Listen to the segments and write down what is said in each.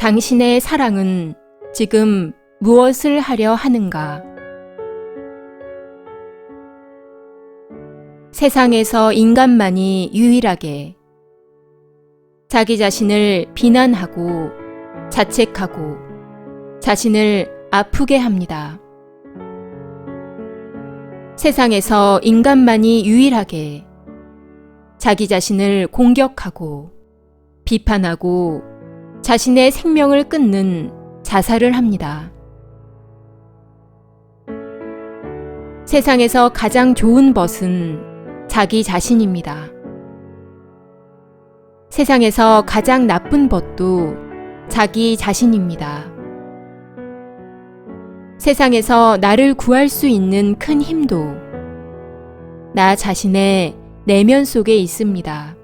당신의 사랑은 지금 무엇을 하려 하는가? 세상에서 인간만이 유일하게 자기 자신을 비난하고 자책하고 자신을 아프게 합니다. 세상에서 인간만이 유일하게 자기 자신을 공격하고 비판하고 자신의 생명을 끊는 자살을 합니다. 세상에서 가장 좋은 벗은 자기 자신입니다. 세상에서 가장 나쁜 벗도 자기 자신입니다. 세상에서 나를 구할 수 있는 큰 힘도 나 자신의 내면 속에 있습니다.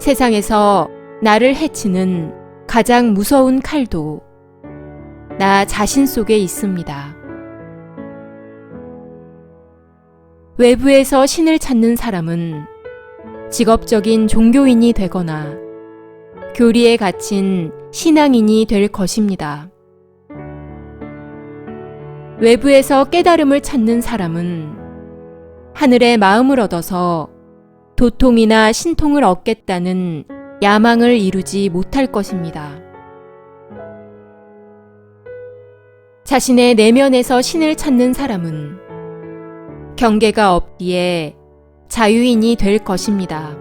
세상에서 나를 해치는 가장 무서운 칼도 나 자신 속에 있습니다. 외부에서 신을 찾는 사람은 직업적인 종교인이 되거나 교리에 갇힌 신앙인이 될 것입니다. 외부에서 깨달음을 찾는 사람은 하늘의 마음을 얻어서 도통이나 신통을 얻겠다는 야망을 이루지 못할 것입니다. 자신의 내면에서 신을 찾는 사람은 경계가 없기에 자유인이 될 것입니다.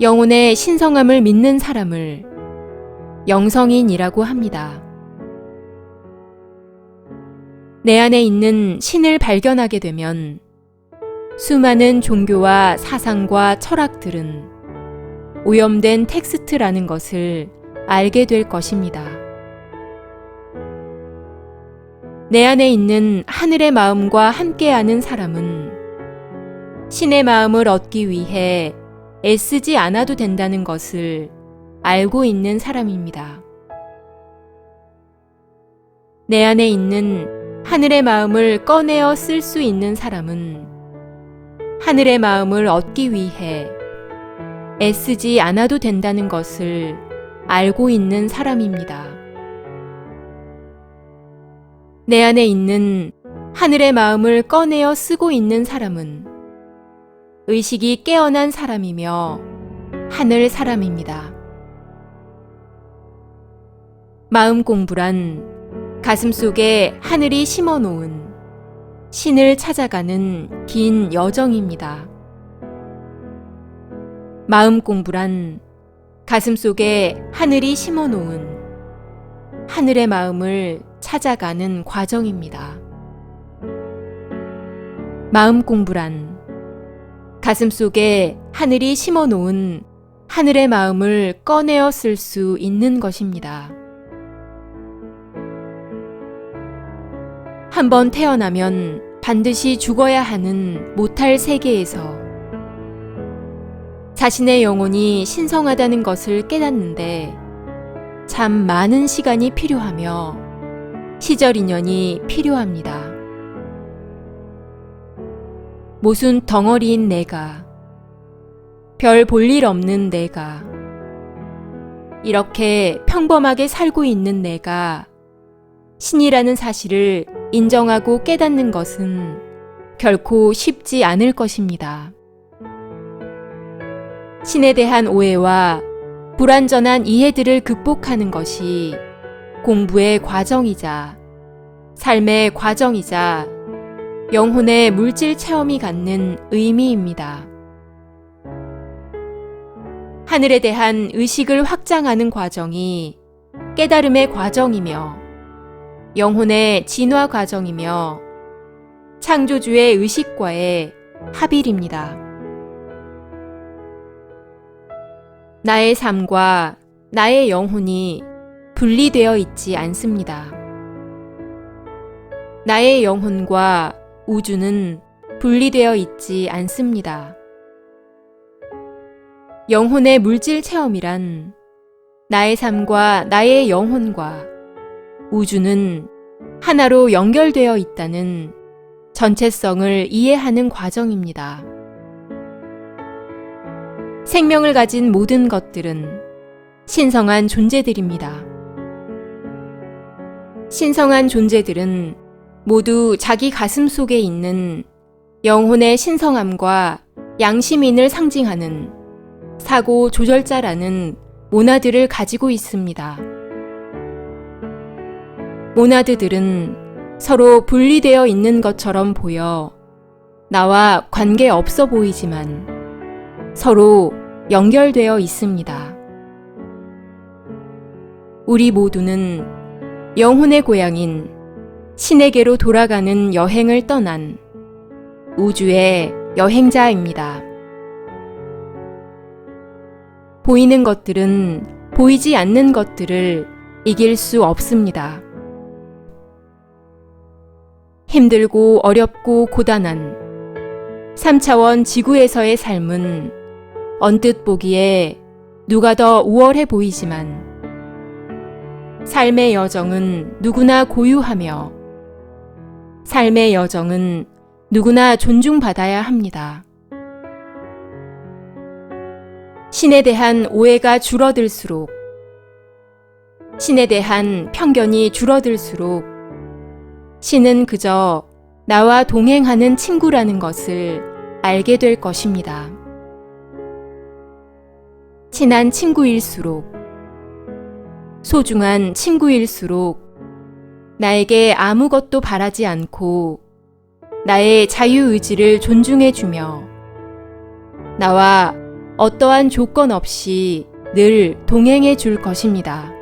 영혼의 신성함을 믿는 사람을 영성인이라고 합니다. 내 안에 있는 신을 발견하게 되면 수많은 종교와 사상과 철학들은 오염된 텍스트라는 것을 알게 될 것입니다. 내 안에 있는 하늘의 마음과 함께하는 사람은 신의 마음을 얻기 위해 애쓰지 않아도 된다는 것을 알고 있는 사람입니다. 내 안에 있는 하늘의 마음을 꺼내어 쓸 수 있는 사람은 하늘의 마음을 얻기 위해 애쓰지 않아도 된다는 것을 알고 있는 사람입니다. 내 안에 있는 하늘의 마음을 꺼내어 쓰고 있는 사람은 의식이 깨어난 사람이며 하늘 사람입니다. 마음 공부란 가슴 속에 하늘이 심어 놓은 신을 찾아가는 긴 여정입니다. 마음 공부란 가슴 속에 하늘이 심어 놓은 하늘의 마음을 찾아가는 과정입니다. 마음 공부란 가슴 속에 하늘이 심어 놓은 하늘의 마음을 꺼내어 쓸 수 있는 것입니다. 한번 태어나면 반드시 죽어야 하는 못할 세계에서 자신의 영혼이 신성하다는 것을 깨닫는데 참 많은 시간이 필요하며 시절 인연이 필요합니다. 모순 덩어리인 내가, 별 볼 일 없는 내가, 이렇게 평범하게 살고 있는 내가 신이라는 사실을 인정하고 깨닫는 것은 결코 쉽지 않을 것입니다. 신에 대한 오해와 불완전한 이해들을 극복하는 것이 공부의 과정이자 삶의 과정이자 영혼의 물질 체험이 갖는 의미입니다. 하늘에 대한 의식을 확장하는 과정이 깨달음의 과정이며 영혼의 진화 과정이며 창조주의 의식과의 합일입니다. 나의 삶과 나의 영혼이 분리되어 있지 않습니다. 나의 영혼과 우주는 분리되어 있지 않습니다. 영혼의 물질 체험이란 나의 삶과 나의 영혼과 우주는 하나로 연결되어 있다는 전체성을 이해하는 과정입니다. 생명을 가진 모든 것들은 신성한 존재들입니다. 신성한 존재들은 모두 자기 가슴 속에 있는 영혼의 신성함과 양심인을 상징하는 사고 조절자라는 모나드를 가지고 있습니다. 모나드들은 서로 분리되어 있는 것처럼 보여 나와 관계 없어 보이지만 서로 연결되어 있습니다. 우리 모두는 영혼의 고향인 신에게로 돌아가는 여행을 떠난 우주의 여행자입니다. 보이는 것들은 보이지 않는 것들을 이길 수 없습니다. 힘들고 어렵고 고단한 3차원 지구에서의 삶은 언뜻 보기에 누가 더 우월해 보이지만 삶의 여정은 누구나 고유하며 삶의 여정은 누구나 존중받아야 합니다. 신에 대한 오해가 줄어들수록 신에 대한 편견이 줄어들수록 신은 그저 나와 동행하는 친구라는 것을 알게 될 것입니다. 친한 친구일수록 소중한 친구일수록 나에게 아무것도 바라지 않고 나의 자유의지를 존중해주며 나와 어떠한 조건 없이 늘 동행해 줄 것입니다.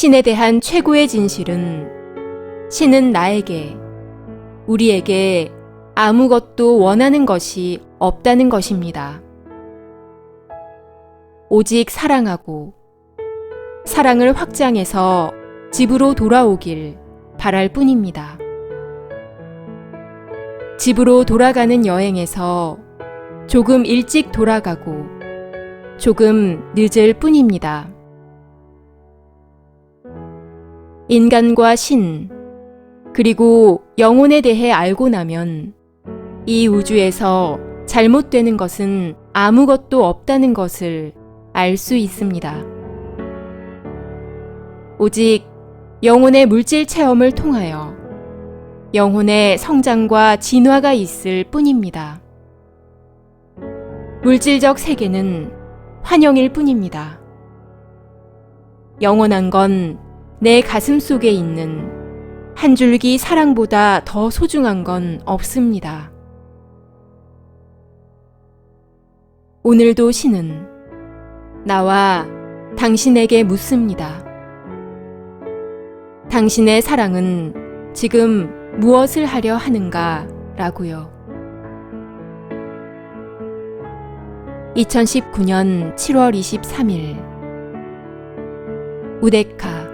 신에 대한 최고의 진실은 신은 나에게, 우리에게 아무것도 원하는 것이 없다는 것입니다. 오직 사랑하고 사랑을 확장해서 집으로 돌아오길 바랄 뿐입니다. 집으로 돌아가는 여행에서 조금 일찍 돌아가고 조금 늦을 뿐입니다. 인간과 신, 그리고 영혼에 대해 알고 나면 이 우주에서 잘못되는 것은 아무것도 없다는 것을 알 수 있습니다. 오직 영혼의 물질 체험을 통하여 영혼의 성장과 진화가 있을 뿐입니다. 물질적 세계는 환영일 뿐입니다. 영원한 건 내 가슴 속에 있는 한 줄기 사랑보다 더 소중한 건 없습니다. 오늘도 신은 나와 당신에게 묻습니다. 당신의 사랑은 지금 무엇을 하려 하는가 라고요. 2019년 7월 23일 우데카